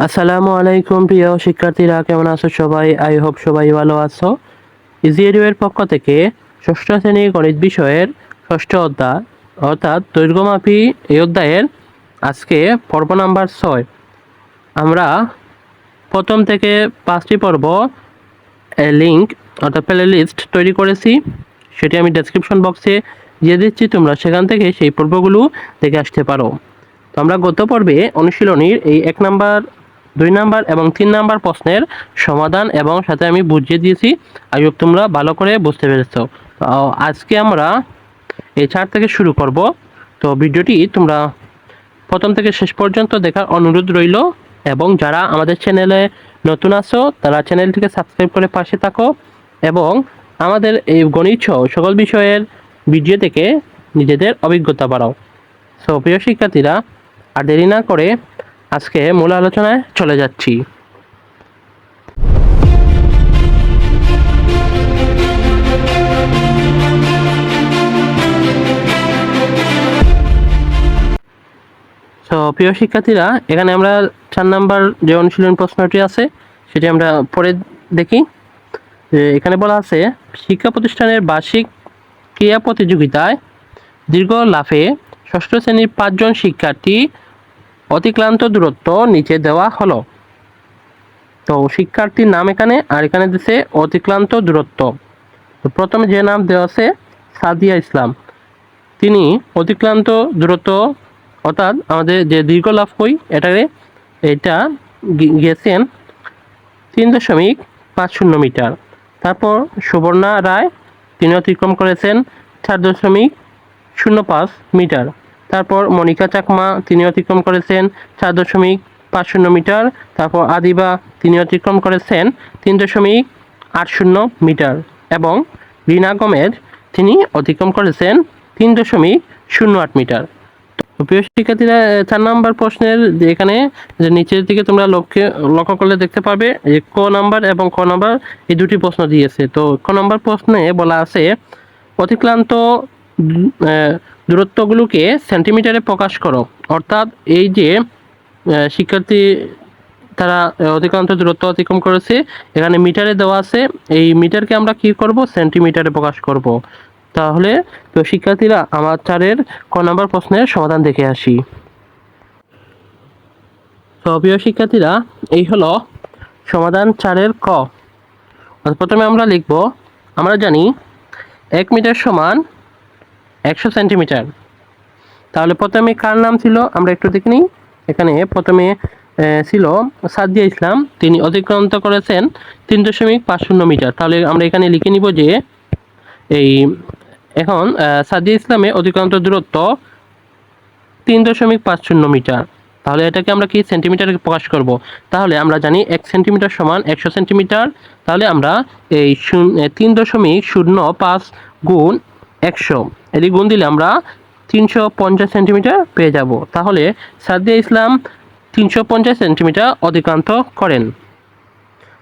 আসসালামু আলাইকুম প্রিয় শিক্ষার্থীরা, কেমন আছো সবাই? আই হোপ সবাই ভালো আছো। ইজি এর পক্ষ থেকে ষষ্ঠ শ্রেণি গণিত বিষয়ের ষষ্ঠ অধ্যায়, অর্থাৎ দৈর্ঘ্যমাপী এই অধ্যায়ের আজকে পর্ব নাম্বার ছয়। আমরা প্রথম থেকে পাঁচটি পর্ব লিঙ্ক, অর্থাৎ প্লে লিস্ট তৈরি করেছি। সেটি আমি ডেসক্রিপশন বক্সে দিয়ে দিচ্ছি, তোমরা সেখান থেকে সেই পর্বগুলো দেখে আসতে পারো। তো আমরা গত পর্বে অনুশীলনীর এই এক নাম্বার দুই নাম্বার এবং তিন নাম্বার প্রশ্নের সমাধান এবং সাথে আমি বুঝিয়ে দিয়েছি। আইব তোমরা ভালো করে বুঝতে পেরেছ। আজকে আমরা এই চার থেকে শুরু করব। তো, ভিডিওটি তোমরা প্রথম থেকে শেষ পর্যন্ত দেখার অনুরোধ রইল এবং যারা আমাদের চ্যানেলে নতুন আছো, তারা চ্যানেলটিকে সাবস্ক্রাইব করে পাশে থাকো এবং আমাদের এই গণিত সহ সকল বিষয়ের ভিডিও থেকে নিজেদের অভিজ্ঞতা বাড়াও। সো প্রিয় শিক্ষার্থীরা, আর দেরি না করে আজকে মূল আলোচনায় চলে যাচ্ছি। তো প্রিয় শিক্ষার্থীরা, এখানে আমরা চার নাম্বার যে অনুশীলন প্রশ্নটি আছে, সেটি আমরা পরে দেখি। যে এখানে বলা আছে, শিক্ষা প্রতিষ্ঠানের বার্ষিক ক্রিয়া প্রতিযোগিতায় দীর্ঘ লাফে ষষ্ঠ শ্রেণির পাঁচজন শিক্ষার্থী অতিক্রান্ত দূরত্ব নিচে দেওয়া হলো। তো শিক্ষার্থীর নাম এখানে, আর এখানে দিছে অতিক্রান্ত দূরত্ব। তো প্রথমে যে নাম দেওয়া আছে, সাদিয়া ইসলাম। তিনি অতিক্রান্ত দূরত্ব, অর্থাৎ আমাদের যে দীর্ঘ লাভ হই এটাকে এটা গি- গিয়েছেন তিন দশমিক পাঁচ শূন্য মিটার। তারপর সুবর্ণা রায়, তিনি অতিক্রম করেছেন চার দশমিক শূন্য পাঁচ মিটার। তারপর মনিকা চাকমা তিনি অতিক্রম করেছেন চার দশমিক পাঁচ শূন্য মিটার। তারপর আদিবা তিনি অতিক্রম করেছেন তিন দশমিক আট শূন্য মিটার। এবং রিনা গমেজ তিনি অতিক্রম করেছেন তিন দশমিক শূন্য আট মিটার। প্রিয় শিক্ষার্থীরা চার নাম্বার প্রশ্নের এখানে যে নিচের দিকে তোমরা লক্ষ্যে লক্ষ্য করলে দেখতে পাবে যে ক নাম্বার এবং ক নাম্বার এই দুটি প্রশ্ন দিয়েছে। তো ক নাম্বার প্রশ্নে বলা আছে আহ, দূরত্বগুলোকে সেন্টিমিটারে প্রকাশ করো। অর্থাৎ এই যে শিক্ষার্থী তারা আহ, অতিক্রান্ত দূরত্ব অতিক্রম করেছে এখানে মিটারে দেওয়া আছে এই মিটারকে আমরা কি করব? সেন্টিমিটারে প্রকাশ করব। তাহলে তো শিক্ষার্থীরা আমার চারের ক নম্বর প্রশ্নের সমাধান দেখে আসি। তো প্রিয় শিক্ষার্থীরা এই হলো সমাধান চারের ক। প্রথমে আমরা লিখব আমরা জানি এক মিটার সমান একশো সেন্টিমিটার। তাহলে প্রথমে কার নাম ছিল? আমরা একটু দেখে নিই। এখানে প্রথমে ছিল সাদিয়া ইসলাম। তিনি অতিক্রান্ত করেছেন তিন দশমিক পাঁচ শূন্য মিটার। তাহলে আমরা এখানে লিখে নিব যে, এই, এখন সাদিয়া ইসলামে অতিক্রান্ত দূরত্ব তিন দশমিক পাঁচ শূন্য মিটার। তাহলে এটাকে আমরা কি সেন্টিমিটারে প্রকাশ করব? তাহলে আমরা জানি এক সেন্টিমিটার সমান একশো সেন্টিমিটার। তাহলে আমরা এই তিন দশমিক শূন্য পাঁচ গুণ একশো। এটি গুণ দিলে আমরা তিনশো পঞ্চাশ সেন্টিমিটার পেয়ে যাব। তাহলে সাদিয়া ইসলাম তিনশো পঞ্চাশ সেন্টিমিটার অতিক্রান্ত করেন।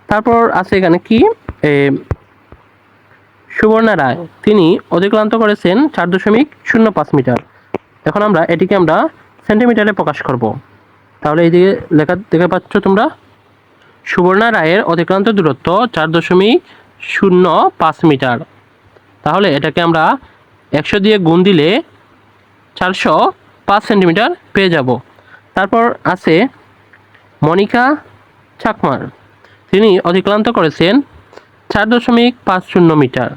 তারপর আছে এখানে কি? সুবর্ণা রায়। তিনি অতিক্রান্ত করেছেন চার দশমিক শূন্য পাঁচ মিটার। এখন আমরা এটিকে আমরা সেন্টিমিটারে প্রকাশ করব। তাহলে এই দিকে লেখা দেখতে পাচ্ছ তোমরা? সুবর্ণা রায়ের অতিক্রান্ত দূরত্ব চার দশমিক শূন্য পাঁচ মিটার। তাহলে এটাকে আমরা একশো দিয়ে গুণ দিলে চারশো পাঁচ সেন্টিমিটার পেয়ে যাব। তারপর আছে মনিকা চাকমার। তিনি অতিক্রান্ত করেছেন চার দশমিক পাঁচ শূন্য মিটার।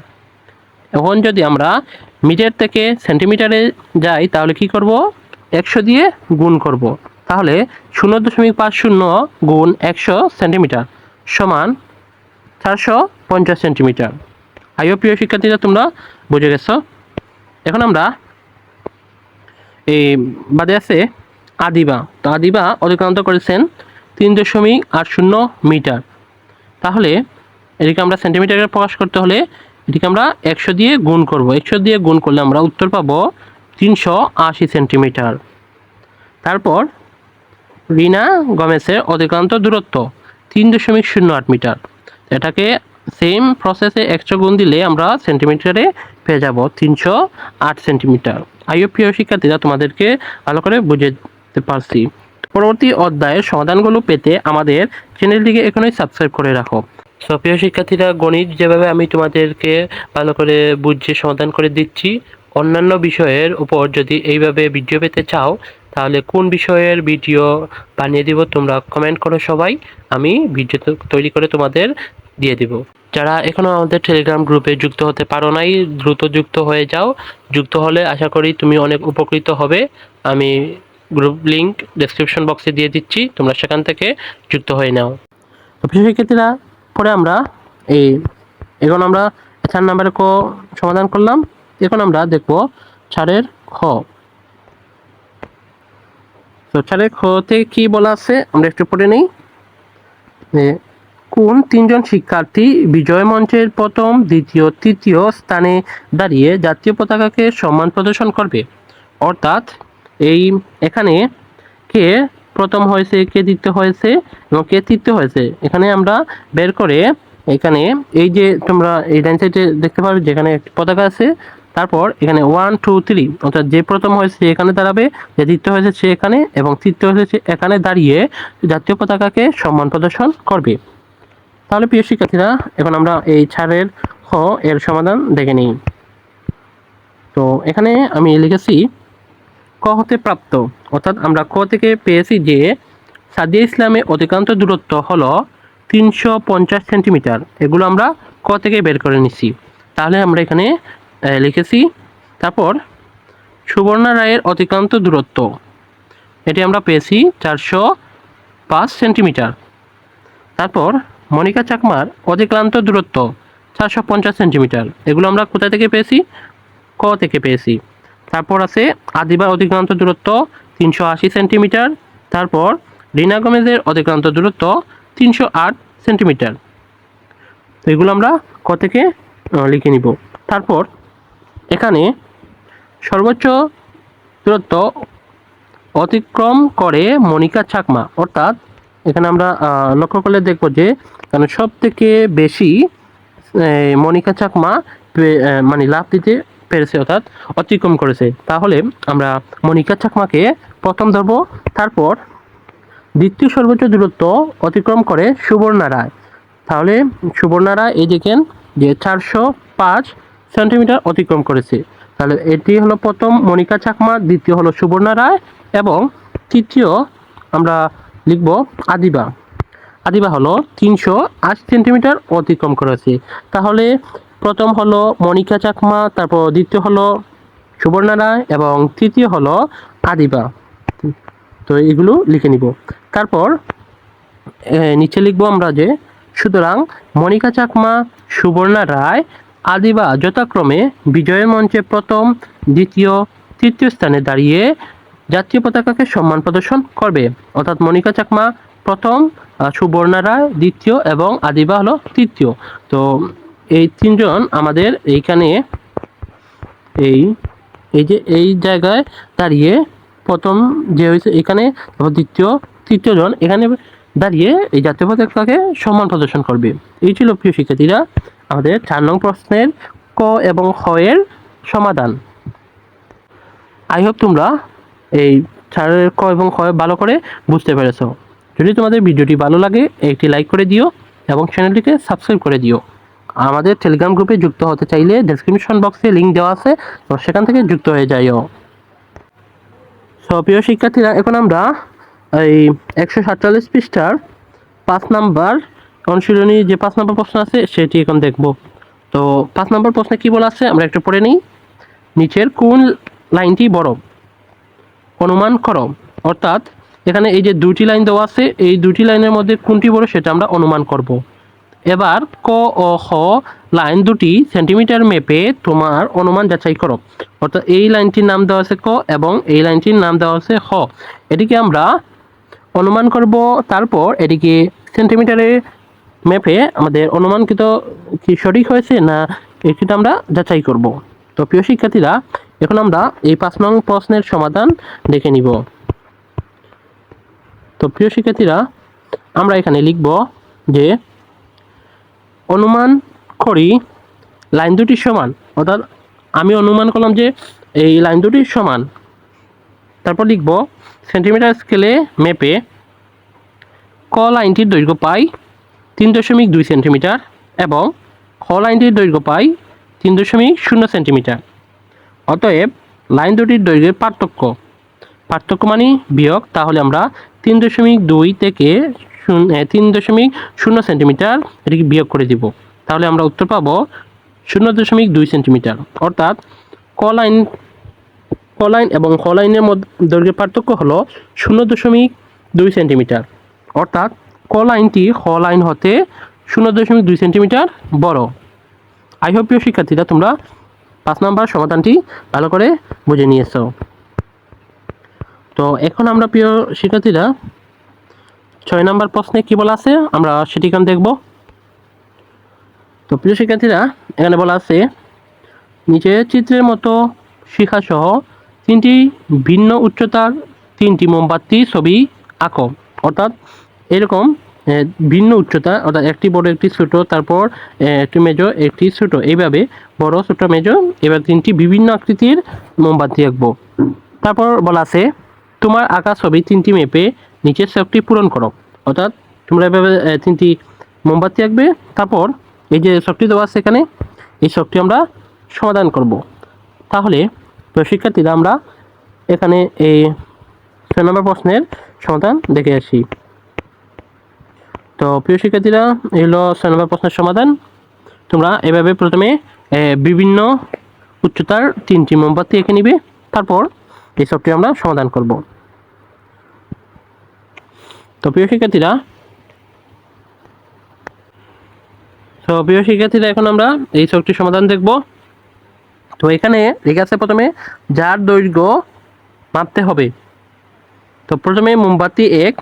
এখন যদি আমরা মিটার থেকে সেন্টিমিটারে যাই, তাহলে কি করব? একশো দিয়ে গুণ করব। তাহলে শূন্য দশমিক পাঁচ শূন্য গুণ একশো সেন্টিমিটার সমান চারশো পঞ্চাশ সেন্টিমিটার। আইও প্রিয় শিক্ষার্থীরা তোমরা বুঝে গেছো। এখন আমরা এই বাদে আছে আদিবা। তো আদিবা অতিক্রান্ত করেছেন তিন দশমিক আট শূন্য মিটার। তাহলে এটিকে আমরা সেন্টিমিটারে প্রকাশ করতে হলে এটিকে আমরা একশো দিয়ে গুণ করব। একশো দিয়ে গুণ করলে আমরা উত্তর পাব তিনশো আশি সেন্টিমিটার। তারপর রিনা গমেসের অতিক্রান্ত দূরত্ব তিন দশমিক শূন্য আট মিটার। এটাকে সেম প্রসেসে একশো গুণ দিলে আমরা সেন্টিমিটারে পেয়ে যাব তিনশো আট সেন্টিমিটার। আইও প্রিয় শিক্ষার্থীরা, তোমাদেরকে ভালো করে বুঝতে পারছি। পরবর্তী অধ্যায়ের সমাধানগুলো পেতে আমাদের চ্যানেলটিকে এখনই সাবস্ক্রাইব করে রাখো। সো প্রিয় শিক্ষার্থীরা, গণিত যেভাবে আমি তোমাদেরকে ভালো করে বুঝে সমাধান করে দিচ্ছি, অন্যান্য বিষয়ের উপর যদি এইভাবে ভিডিও পেতে চাও তাহলে কোন বিষয়ের ভিডিও বানিয়ে দিব তোমরা কমেন্ট করো সবাই। আমি ভিডিও তৈরি করে তোমাদের দিয়ে দিব। যারা এখনও আমাদের টেলিগ্রাম গ্রুপে যুক্ত হতে পারো নাই, দ্রুত যুক্ত হয়ে যাও। যুক্ত হলে আশা করি তুমি অনেক উপকৃত হবে। আমি গ্রুপ লিঙ্ক ডেসক্রিপশন বক্সে দিয়ে দিচ্ছি, তোমরা সেখান থেকে যুক্ত হয়ে নাও। শিক্ষার্থীরা, পরে আমরা এই, এখন আমরা চার নাম্বারে ক সমাধান করলাম। এখন আমরা দেখব চারের খ। তো চারের খতে কি বলা আছে? আমরা একটু পড়ে নেই। কোন তিনজন শিক্ষার্থী বিজয় মঞ্চের প্রথম, দ্বিতীয়, তৃতীয় স্থানে দাঁড়িয়ে জাতীয় পতাকাকে সম্মান প্রদর্শন করবে? অর্থাৎ, এই, এখানে কে প্রথম হয়েছে, কে দ্বিতীয় হয়েছে এবং কে তৃতীয় হয়েছে? এখানে আমরা বের করে এখানে এই যে তোমরা এই ডাইন সাইডে দেখতে পাবে যেখানে একটি পতাকা আছে তারপর এখানে ওয়ান টু থ্রি অর্থাৎ যে প্রথম হয়েছে সে এখানে দাঁড়াবে, যে দ্বিতীয় হয়েছে সে এখানে, এবং তৃতীয় হয়েছে সে এখানে দাঁড়িয়ে জাতীয় পতাকাকে সম্মান প্রদর্শন করবে। তাহলে প্রিয় শিক্ষার্থীরা, এখন আমরা এই ছাড়ের হ এর সমাধান দেখে নিই। তো এখানে আমি লিখেছি, ক হতে প্রাপ্ত, অর্থাৎ আমরা ক থেকে পেয়েছি যে সাদিয়া ইসলামে অধিকাংশ দূরত্ব হলো তিনশো পঞ্চাশ সেন্টিমিটার। এগুলো আমরা ক থেকে বের করে নিছি। তাহলে আমরা এখানে লিখেছি। তারপর, সুবর্ণা রায়ের অতিক্রান্ত দূরত্ব। এটি আমরা পেয়েছি চারশো পাঁচ সেন্টিমিটার। তারপর, মনিকা চাকমার অতিক্রান্ত দূরত্ব, চারশো পঞ্চাশ সেন্টিমিটার। এগুলো আমরা কোথা থেকে পেয়েছি? ক থেকে পেয়েছি। তারপর আছে আদিবার অতিক্রান্ত দূরত্ব, তিনশো আশি সেন্টিমিটার। তারপর, রিনা গমেজের অতিক্রান্ত দূরত্ব, তিনশো আট সেন্টিমিটার। তো এগুলো আমরা ক থেকে লিখে নিব। তারপর এখানে সর্বোচ্চ দূরত্ব অতিক্রম করে মনিকা চাকমা। অর্থাৎ এখানে আমরা লক্ষ্য করলে দেখব যে কারণ সব থেকে বেশি মনিকা চাকমা মানে লাভ দিতে পেরেছে, অর্থাৎ অতিক্রম করেছে। তাহলে আমরা মনিকা চাকমাকে প্রথম ধরব, তারপর দ্বিতীয় সর্বোচ্চ দূরত্ব অতিক্রম করে সুবর্ণা রায়। তাহলে সুবর্ণা রায়, এই দেখেন যে চারশো পাঁচ সেন্টিমিটার অতিক্রম করেছে। তাহলে এটি হলো প্রথম মনিকা চাকমা, দ্বিতীয় হলো সুবর্ণা রায় এবং তৃতীয় আমরা লিখব আদিবা। আদিবা হলো তিনশো আশি সেন্টিমিটার অতিক্রম করেছে। তাহলে প্রথম হলো মনিকা চাকমা, তারপর দ্বিতীয় হলো সুবর্ণা রায় এবং তৃতীয় হলো আদিবা। তো এগুলো লিখে নিব। তারপর নিচে লিখব আমরা যে, সুতরাং মনিকা চাকমা, সুবর্ণা রায় আদিবা যথাক্রমে বিজয়ের মঞ্চে প্রথম দ্বিতীয় তৃতীয় স্থানে দাঁড়িয়ে জাতীয় পতাকাকে সম্মান প্রদর্শন করবে। অর্থাৎ মনিকা চাকমা প্রথম আহ, সুবর্ণা রায় দ্বিতীয় এবং আদিবা হলো তৃতীয়। তো এই তিনজন আমাদের এইখানে এই এই যে এই জায়গায় দাঁড়িয়ে প্রথম যে হয়েছে এখানে দ্বিতীয় তৃতীয় জন এখানে দাঁড়িয়ে এই জাতীয় পতাকাকে সম্মান প্রদর্শন করবে। এই ছিল প্রিয় শিক্ষার্থীরা। আমাদের চার নং প্রশ্নের ক এবং খ এর সমাধান। আই হোপ তোমরা এই চারের ক এবং খ ভালো করে বুঝতে পেরেছ। যদি তোমাদের ভিডিওটি ভালো লাগে, একটি লাইক করে দিও এবং চ্যানেলটিকে সাবস্ক্রাইব করে দিও। আমাদের টেলিগ্রাম গ্রুপে যুক্ত হতে চাইলে ডেসক্রিপশন বক্সে লিংক দেওয়া আছে, তো সেখান থেকে যুক্ত হয়ে যাইও। প্রিয় শিক্ষার্থীরা, এখন আমরা এই একশো সাতচল্লিশ পৃষ্ঠার পাঁচ নাম্বার অনুশীলনী যে পাঁচ নম্বর প্রশ্ন আছে, সেটি এখন দেখব। তো পাঁচ নম্বর প্রশ্নে কি বলা আছে? আমরা একটু পড়ে নিই। নিচের কোন লাইনটি বড়? অনুমান করো। অর্থাৎ এখানে এই যে দুটি লাইন দেওয়া আছে, এই দুটি লাইনের মধ্যে কোনটি বড় সেটা আমরা অনুমান করব। এবার ক ও খ লাইন দুটি সেন্টিমিটার মেপে তোমার অনুমান যাচাই করো। অর্থাৎ এই লাইনটির নাম দেওয়া আছে ক এবং এই লাইনটির নাম দেওয়া আছে খ এটিকে আমরা অনুমান করব। তারপর এটিকে সেন্টিমিটারে মেপে আমাদের অনুমানকৃত কি সঠিক হয়েছে না এটিতে আমরা যাচাই করব। তো প্রিয় শিক্ষার্থীরা, এখন আমরা এই পাঁচ নং প্রশ্নের সমাধান দেখে নিব। তো প্রিয় শিক্ষার্থীরা, আমরা এখানে লিখব যে অনুমান করি লাইন দুটি সমান। অর্থাৎ আমি অনুমান করলাম যে এই লাইন দুটি সমান। তারপর লিখব সেন্টিমিটার স্কেলে মেপে ক লাইনটির দৈর্ঘ্য পাই তিন দশমিক দুই সেন্টিমিটার এবং খ লাইনটির দৈর্ঘ্য পাই তিন দশমিক শূন্য সেন্টিমিটার। অতএব লাইন দুটির দৈর্ঘ্যের পার্থক্য। পার্থক্য মানে বিয়োগ, তাহলে আমরা তিন দশমিক দুই থেকে তিন দশমিক শূন্য সেন্টিমিটার এটিকে বিয়োগ করে দিব। তাহলে আমরা উত্তর পাবো শূন্য দশমিক দুই সেন্টিমিটার। অর্থাৎ ক লাইন ক লাইন এবং খ লাইনের মধ্যে দৈর্ঘ্যের পার্থক্য হলো শূন্য দশমিক দুই সেন্টিমিটার। অর্থাৎ ক লাইনটি খ লাইন হতে শূন্য দশমিক দুই সেন্টিমিটার বড়। আই হোপ প্রিয় শিক্ষার্থীরা তোমরা পাঁচ নম্বর সমাধানটি ভালো করে বুঝে নিয়েছো। তো এখন আমরা প্রিয় শিক্ষার্থীরা ছয় নম্বর প্রশ্নে কি বলা আছে আমরা সেটি এখন দেখব। তো প্রিয় শিক্ষার্থীরা, এখানে বলা আছে, নিচে চিত্রের মতো শিখাসহ তিনটি ভিন্ন উচ্চতার তিনটি মোমবাতি ছবি আঁকো। অর্থাৎ এরকম ভিন্ন উচ্চতা, অর্থাৎ একটি বড়, একটি ছোট, তারপর একটি মেজো, একটি ছোট। এইভাবে বড়, ছোট, মেজো, এবার তিনটি বিভিন্ন আকৃতির মোমবাতি আঁকবো। তারপর বলা আছে, তোমার আঁকা ছবি তিনটি মেপে নিচের ছকটি পূরণ করো। অর্থাৎ তোমরা এভাবে তিনটি মোমবাতি আঁকবে। তারপর এই যে ছকটি দেওয়া আছে এখানে, এই ছকটি আমরা সমাধান করব। তাহলে শিক্ষার্থীরা আমরা এখানে এই ছয় নম্বর প্রশ্নের সমাধান দেখে আসি। তো প্রিয় শিক্ষার্থীরা, এই হলো ছয় নম্বর প্রশ্নের সমাধান। তোমরা এভাবে প্রথমে বিভিন্ন উচ্চতার তিনটি মোমবাতি এঁকে নিবে, তারপর এই সবটি আমরা সমাধান করব। তো প্রিয় শিক্ষার্থীরা, তো প্রিয় শিক্ষার্থীরা, এখন আমরা এই সবটির সমাধান দেখব। তো এখানে লেখা আছে প্রথমে, যার দৈর্ঘ্য মাপতে হবে। তো প্রথমে মোমবাতি এক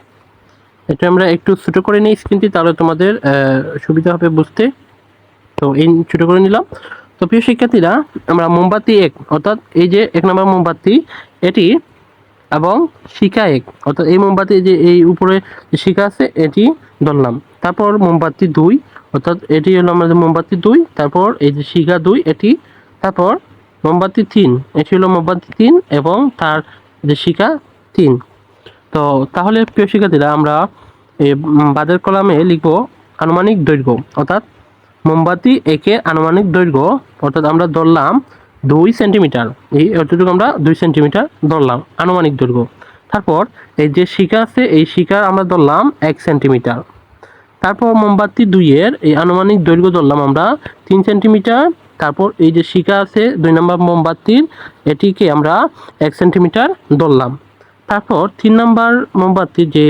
এটা আমরা একটু ছোটো করে নিই স্ক্রিনটি তাহলে তোমাদের সুবিধা হবে বুঝতে। তো এই ছোটো করে নিলাম। তো প্রিয় শিক্ষার্থীরা, আমরা মোমবাতি এক, অর্থাৎ এই যে এক নম্বর মোমবাতি, এটি এবং শিকা এক, অর্থাৎ এই মোমবাতি যে এই উপরে যে আছে, এটি ধরলাম। তারপর মোমবাতি দুই, অর্থাৎ এটি হলো আমাদের মোমবাতি দুই, তারপর এই যে শিকা দুই, এটি, তারপর মোমবাতি তিন, এটি হলো মোমবাতি তিন এবং তার যে শিকা তিন। তো তাহলে প্রিয় শিক্ষার্থীরা, আমরা বাদের কলামে লিখব আনুমানিক দৈর্ঘ্য, অর্থাৎ মোমবাতি একে আনুমানিক দৈর্ঘ্য, অর্থাৎ আমরা ধরলাম দুই সেন্টিমিটার। এই অতটুকু আমরা দুই সেন্টিমিটার ধরলাম, আনুমানিক দৈর্ঘ্য। তারপর এই যে শিকা আছে, এই শিকার আমরা ধরলাম এক সেন্টিমিটার। তারপর মোমবাতি দুইয়ের এই আনুমানিক দৈর্ঘ্য ধরলাম আমরা তিন সেন্টিমিটার। তারপর এই যে শিকা আছে, দুই নম্বর মোমবাতির, এটিকে আমরা এক সেন্টিমিটার ধরলাম। তারপর তিন নম্বর মোমবাতির যে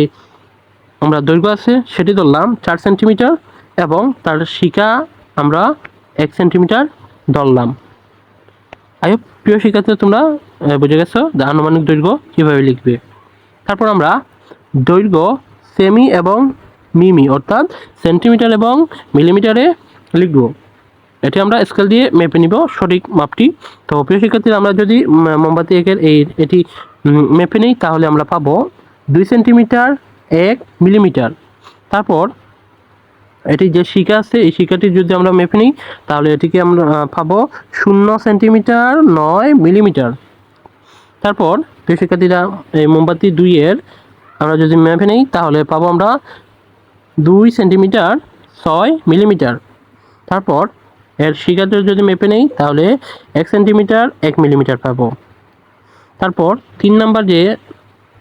আমরা দৈর্ঘ্য আছে, সেটি ধরলাম চার সেন্টিমিটার এবং তার শিকা আমরা এক সেন্টিমিটার ধরলাম। আই প্রিয় শিক্ষার্থী তোমরা বুঝে গেছো আনুমানিক দৈর্ঘ্য কীভাবে লিখবে। তারপর আমরা দৈর্ঘ্য সেমি এবং মিমি, অর্থাৎ সেন্টিমিটার এবং মিলিমিটারে লিখব। এটি আমরা স্কেল দিয়ে মেপে নিব, সঠিক মাপটি। তো প্রিয় শিক্ষার্থীরা, আমরা যদি মোমবাতি একের এই, এটি মেপে নিই, তাহলে আমরা পাবো দুই সেন্টিমিটার এক মিলিমিটার। তারপর এটি যে শিকা আছে, এই শিকাটি যদি আমরা মেপে নিই, তাহলে এটিকে আমরা পাবো শূন্য সেন্টিমিটার নয় মিলিমিটার। তারপর প্রিয় শিক্ষার্থীরা এই মোমবাতি দুইয়ের, আমরা যদি মেপে নিই, তাহলে পাবো আমরা দুই সেন্টিমিটার ছয় মিলিমিটার। তারপর এর শিকাতে যদি মেপে নেই, তাহলে এক সেন্টিমিটার এক মিলিমিটার পাবো। তারপর তিন নাম্বার যে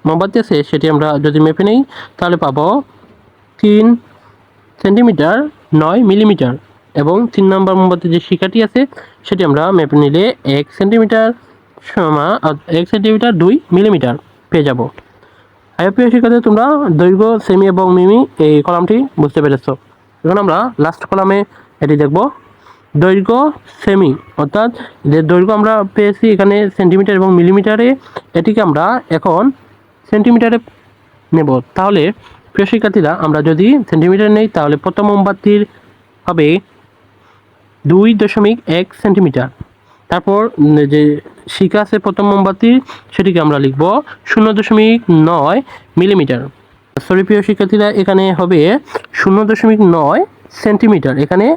মোমবাতি আছে সেটি আমরা যদি মেপে নেই, তাহলে পাবো তিন সেন্টিমিটার নয় মিলিমিটার এবং তিন নম্বর মোমবাতি যে শিকাটি আছে, সেটি আমরা মেপে নিলে এক সেন্টিমিটার সমা, এক সেন্টিমিটার দুই মিলিমিটার পেয়ে যাব। আইপিও শিক্ষার্থী, তোমরা দৈর্ঘ্য সেমি এবং মিমি এই কলামটি বুঝতে পেরেছ। এখন আমরা লাস্ট কলামে এটি দেখব। দৈর্ঘ্য সেমি অর্থাৎ যে দৈর্ঘ্য আমরা পেয়েছি এখানে সেন্টিমিটার এবং মিলিমিটারে, এটিকে আমরা এখন সেন্টিমিটারে নেব। তাহলে প্রিয় শিক্ষার্থীরা, আমরা যদি সেন্টিমিটার নেই, তাহলে প্রথম মোমবাতির হবে দুই দশমিক এক সেন্টিমিটার। তারপর যে শিকা আছে প্রথম মোমবাতি, সেটিকে আমরা লিখব শূন্য দশমিক নয় মিলিমিটার। সরি প্রিয় শিক্ষার্থীরা, এখানে হবে শূন্য দশমিক নয় সেন্টিমিটার। এখানে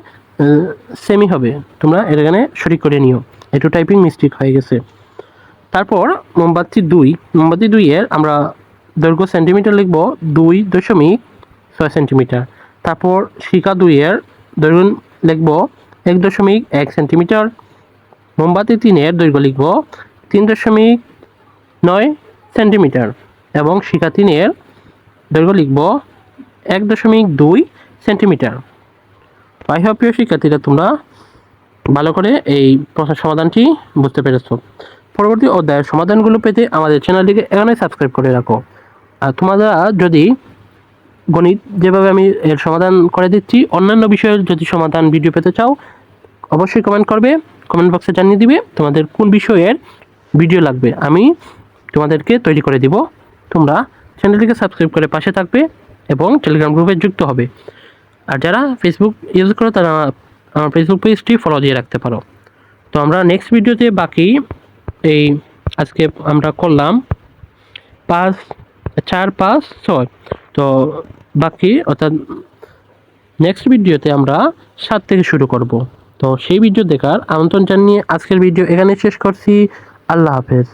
সেমি হবে। তোমরা এখানে সঠিক করে নিও। একটু টাইপিং মিস্টেক হয়ে গেছে। তারপর মোমবাতি দুই মোমবাতি দুইয়ের আমরা দৈর্ঘ্য সেন্টিমিটার লিখব দুই দশমিক ছয় সেন্টিমিটার তারপর শিকা দুইয়ের দৈর্ঘ্য লিখব এক দশমিক এক সেন্টিমিটার মোমবাতি তিনের দৈর্ঘ্য লিখব তিন দশমিক নয় সেন্টিমিটার এবং শিকা তিনের দৈর্ঘ্য লিখব এক দশমিক দুই সেন্টিমিটার আই প্রিয় শিক্ষার্থীরা তোমরা ভালো করে এই প্রশ্নের সমাধানটি বুঝতে পেরেছ। পরবর্তী অধ্যায়ের সমাধানগুলো পেতে আমাদের চ্যানেলটিকে এখানে সাবস্ক্রাইব করে রাখো। আর তোমরা যদি গণিত যেভাবে আমি এর সমাধান করে দিচ্ছি, অন্যান্য বিষয়ের যদি সমাধান ভিডিও পেতে চাও, অবশ্যই কমেন্ট করবে কমেন্ট বক্সে জানিয়ে দিবে তোমাদের কোন বিষয়ের ভিডিও লাগবে। আমি তোমাদেরকে তৈরি করে দিব। তোমরা চ্যানেলটিকে সাবস্ক্রাইব করে পাশে থাকবে এবং টেলিগ্রাম গ্রুপে যুক্ত হবে। আর যারা ফেসবুক ইউজ করো, তারা আমার ফেসবুক পেজটি ফলো দিয়ে রাখতে পারো। তো আমরা নেক্সট ভিডিওতে বাকি এই আজকে আমরা করলাম পাঁচ, চার, পাঁচ, ছয়। তো বাকি অর্থাৎ নেক্সট ভিডিওতে আমরা সাত থেকে শুরু করব। তো সেই ভিডিও দেখার আমন্ত্রণ জানিয়ে আজকের ভিডিও এখানে শেষ করছি। আল্লাহ হাফেজ।